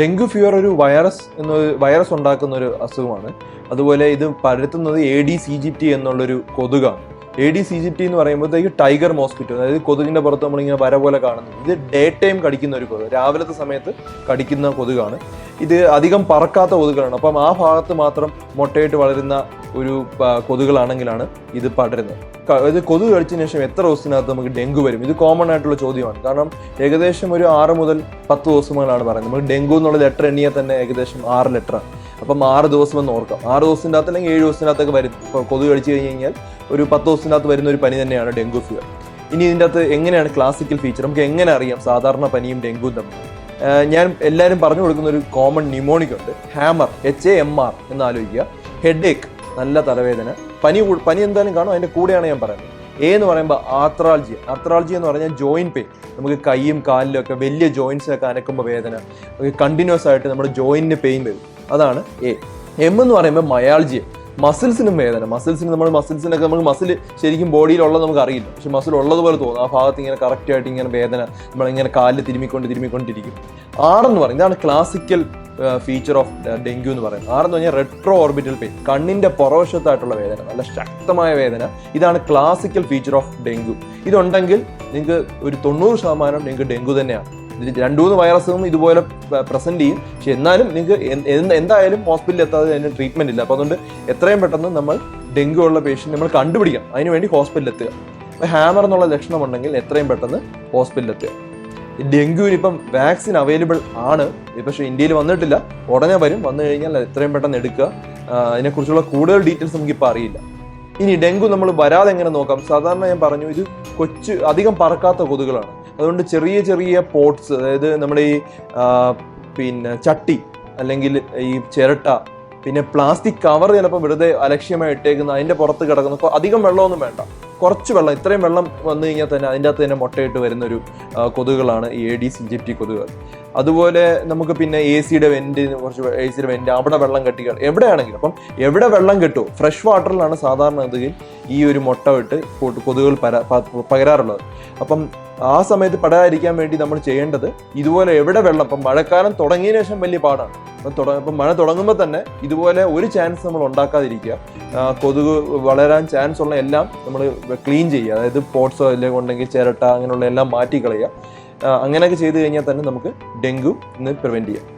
Dengue fever ഒരു virus എന്നൊരു virus ഉണ്ടാക്കുന്ന ഒരു അസുഖമാണ്. അതുപോലെ ഇത് പരത്തുന്നത് A D C G T എന്നുള്ളൊരു കൊതുകാണ്. A D C G T എന്ന് പറയുമ്പോഴത്തേക്ക് ടൈഗർ മോസ്കിറ്റോ അതായത് കൊതുകിന്റെ പുറത്ത് നമ്മളിങ്ങനെ വര പോലെ കാണുന്നത്. ഇത് ഡേ ടൈം കടിക്കുന്ന ഒരു കൊതുക് രാവിലത്തെ സമയത്ത് കടിക്കുന്ന കൊതുകാണ്. ഇത് അധികം പറക്കാത്ത കൊതുകുകളാണ് അപ്പം ആ ഭാഗത്ത് മാത്രം മുട്ടയിട്ട് വളരുന്ന ഒരു കൊതുകളാണെങ്കിലാണ് ഇത് പടരുന്നത്. ഇത് കൊതുക് കഴിച്ചതിന് ശേഷം എത്ര ദിവസത്തിനകത്ത് നമുക്ക് ഡെങ്കു വരും? ഇത് കോമൺ ആയിട്ടുള്ള ചോദ്യമാണ്. കാരണം ഏകദേശം ഒരു ആറ് മുതൽ പത്ത് ദിവസങ്ങളാണ് പറയുന്നത്. നമുക്ക് ഡെങ്കു എന്നുള്ള ലെറ്റർ എണ്ണിയാൽ തന്നെ ഏകദേശം ആറ് ലെറ്ററാണ് അപ്പം ആറ് ദിവസം എന്ന് ഓർക്കാം. ആറ് ദിവസത്തിന്റെ അകത്ത് അല്ലെങ്കിൽ ഏഴ് ദിവസത്തിന്റെ അകത്തൊക്കെ വരും. ഇപ്പോൾ കൊതുക് കടിച്ചു കഴിഞ്ഞ് കഴിഞ്ഞാൽ ഒരു പത്ത് ദിവസത്തിന്റെ അകത്ത് വരുന്ന ഒരു പനി തന്നെയാണ് ഡെങ്കു ഫീവർ. ഇനി ഇതിന്റെ അകത്ത് എങ്ങനെയാണ് ക്ലാസിക്കൽ ഫീച്ചർ നമുക്ക് എങ്ങനെ അറിയാം സാധാരണ പനിയും ഡെങ്കുവും തമ്മിൽ? ഞാൻ എല്ലാവരും പറഞ്ഞു കൊടുക്കുന്ന ഒരു കോമൺ ന്യൂമോണിക് ഉണ്ട്. Hammer H A M R എന്ന് ആലോചിക്കുക. ഹെഡ് ഏക്ക് നല്ല തലവേദന. പനി പനി എന്തായാലും കാണും. അതിന്റെ കൂടെയാണ് ഞാൻ പറയുന്നത്. എ എന്ന് പറയുമ്പോൾ ആർത്രാൾജി ആർത്രാൾജി എന്ന് പറഞ്ഞാൽ ജോയിൻ പെയിൻ നമുക്ക് കൈയും കാലിലും ഒക്കെ വലിയ ജോയിൻസിനൊക്കെ അനക്കുമ്പോൾ വേദന. കണ്ടിന്യൂസ് ആയിട്ട് നമ്മുടെ ജോയിന്റിന് പെയിൻ വരും. അതാണ് എ എം എന്ന് പറയുമ്പോൾ മയാളജി മസിൽസിനും വേദന. മസിൽസിന് നമ്മൾ മസിൽസിനൊക്കെ നമുക്ക് മസിൽ ശരിക്കും ബോഡിയിലുള്ളത് നമുക്ക് അറിയില്ല. പക്ഷെ മസിൽ ഉള്ളതുപോലെ തോന്നും. ആ ഭാഗത്ത് ഇങ്ങനെ കറക്റ്റ് ആയിട്ട് ഇങ്ങനെ വേദന നമ്മളിങ്ങനെ കാലിൽ തിരുമിക്കൊണ്ട് തിരുമിക്കൊണ്ടിരിക്കും ആറെന്ന് പറയും. ഇതാണ് ക്ലാസിക്കൽ ഫീച്ചർ ഓഫ് ഡെങ്കു എന്ന് പറയുന്നത്. ആറെന്ന് പറഞ്ഞാൽ റെട്രോ ഓർബിറ്റൽ പെയിൻ കണ്ണിന്റെ പുറവശത്തായിട്ടുള്ള വേദന. നല്ല ശക്തമായ വേദന. ഇതാണ് ക്ലാസിക്കൽ ഫീച്ചർ ഓഫ് ഡെങ്കു ഇതുണ്ടെങ്കിൽ നിങ്ങൾക്ക് ഒരു തൊണ്ണൂറ് ശതമാനം നിങ്ങൾക്ക് ഡെങ്കു തന്നെയാണ്. രണ്ടു മൂന്ന് വൈറസും ഇതുപോലെ പ്രസന്റ് ചെയ്യും. പക്ഷെ എന്നാലും നിങ്ങൾക്ക് എന്ത് എന്ത് എന്തായാലും ഹോസ്പിറ്റലിൽ എത്താതെ അതിന് ട്രീറ്റ്മെന്റ് ഇല്ല. അപ്പോൾ അതുകൊണ്ട് എത്രയും പെട്ടെന്ന് നമ്മൾ ഡെങ്കു ഉള്ള പേഷ്യന്റ് നമ്മൾ കണ്ടുപിടിക്കാം. അതിന് വേണ്ടി ഹോസ്പിറ്റലിൽ എത്തുക. അപ്പോൾ ഹാമർ എന്നുള്ള ലക്ഷണം ഉണ്ടെങ്കിൽ എത്രയും പെട്ടെന്ന് ഹോസ്പിറ്റലിൽ എത്തുക. ഡെങ്കുവിന് ഇപ്പം വാക്സിൻ അവൈലബിൾ ആണ്. പക്ഷേ ഇന്ത്യയിൽ വന്നിട്ടില്ല. ഉടനെ വരും. വന്നു കഴിഞ്ഞാൽ എത്രയും പെട്ടെന്ന് എടുക്കുക. അതിനെക്കുറിച്ചുള്ള കൂടുതൽ ഡീറ്റെയിൽസ് നമുക്കിപ്പോൾ അറിയില്ല. ഇനി ഡെങ്കു നമ്മൾ വരാതെ എങ്ങനെ നോക്കാം? സാധാരണ ഞാൻ പറഞ്ഞു ഇത് കൊച്ചു അധികം പറക്കാത്ത കൊതുകുകളാണ് അതുകൊണ്ട് ചെറിയ ചെറിയ പോട്ട്സ് അതായത് നമ്മുടെ ഈ പിന്നെ ചട്ടി അല്ലെങ്കിൽ ഈ ചിരട്ട പിന്നെ പ്ലാസ്റ്റിക് കവർ ചിലപ്പോൾ വെറുതെ അലക്ഷ്യമായി ഇട്ടേക്കുന്ന അതിന്റെ പുറത്ത് കിടക്കുന്ന അധികം വെള്ളമൊന്നും വേണ്ട. കുറച്ച് വെള്ളം ഇത്രയും വെള്ളം വന്നു കഴിഞ്ഞാൽ തന്നെ അതിന്റെ അകത്ത് തന്നെ മുട്ടയിട്ട് വരുന്നൊരു കൊതുകുകളാണ് ഈ എ ഡി സിഞ്ചിപ്റ്റി കൊതുകുകൾ. അതുപോലെ നമുക്ക് പിന്നെ എ സിയുടെ വെന്റ് കുറച്ച് എ സിയുടെ വെന്റ് അവിടെ വെള്ളം കെട്ടി എവിടെയാണെങ്കിലും അപ്പം എവിടെ വെള്ളം കെട്ടുമോ ഫ്രഷ് വാട്ടറിലാണ് സാധാരണ ഈ ഒരു മുട്ട വിട്ട് കൊതുകുകൾ പര പകരാറുള്ളത്. അപ്പം ആ സമയത്ത് പെടാതിരിക്കാൻ വേണ്ടി നമ്മൾ ചെയ്യേണ്ടത് ഇതുപോലെ എവിടെ വെള്ളം ഇപ്പം മഴക്കാലം തുടങ്ങിയതിനു ശേഷം വലിയ പാടാണ്. അപ്പം തുട ഇപ്പം മഴ തുടങ്ങുമ്പോൾ തന്നെ ഇതുപോലെ ഒരു ചാൻസ് നമ്മൾ ഉണ്ടാക്കാതിരിക്കുക. കൊതുക് വളരാൻ ചാൻസ് ഉള്ള എല്ലാം നമ്മൾ ക്ലീൻ ചെയ്യുക. അതായത് പോട്ട്സോ അല്ലെങ്കിൽ ഉണ്ടെങ്കിൽ ചിരട്ട അങ്ങനെയുള്ള എല്ലാം മാറ്റി കളയുക അങ്ങനെയൊക്കെ ചെയ്തു കഴിഞ്ഞാൽ തന്നെ നമുക്ക് ഡെങ്കു ഇന്ന് പ്രിവെന്റ് ചെയ്യാം.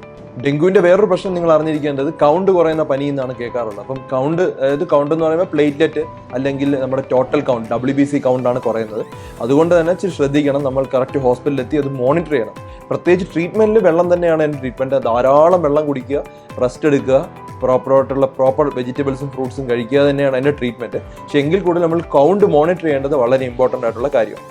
ഡെങ്കുവിന്റെ വേറൊരു പ്രശ്നം നിങ്ങൾ അറിഞ്ഞിരിക്കേണ്ടത് കൗണ്ട് കുറയുന്ന പനി എന്നാണ് കേൾക്കാറുള്ളത്. അപ്പം കൗണ്ട് അതായത് കൗണ്ട് എന്ന് പറയുമ്പോൾ പ്ലേറ്റ്ലെറ്റ് അല്ലെങ്കിൽ നമ്മുടെ total count W B C count ആണ് കുറയുന്നത്. അതുകൊണ്ട് തന്നെ ഇച്ചിരി ശ്രദ്ധിക്കണം. നമ്മൾ കറക്റ്റ് ഹോസ്പിറ്റലിൽ എത്തി അത് മോണിറ്റർ ചെയ്യണം. പ്രത്യേകിച്ച് ട്രീറ്റ്മെന്റിൽ വെള്ളം തന്നെയാണ് എന്റെ ട്രീറ്റ്മെന്റ് ധാരാളം വെള്ളം കുടിക്കുക റെസ്റ്റ് എടുക്കുക പ്രോപ്പറായിട്ടുള്ള പ്രോപ്പർ വെജിറ്റബിൾസും ഫ്രൂട്ട്സും കഴിക്കുക തന്നെയാണ് അതിന്റെ ട്രീറ്റ്മെന്റ് പക്ഷേ എങ്കിൽ കൂടുതൽ നമ്മൾ കൗണ്ട് മോണിറ്റർ ചെയ്യേണ്ടത് വളരെ ഇമ്പോർട്ടന്റ് ആയിട്ടുള്ള കാര്യമാണ്.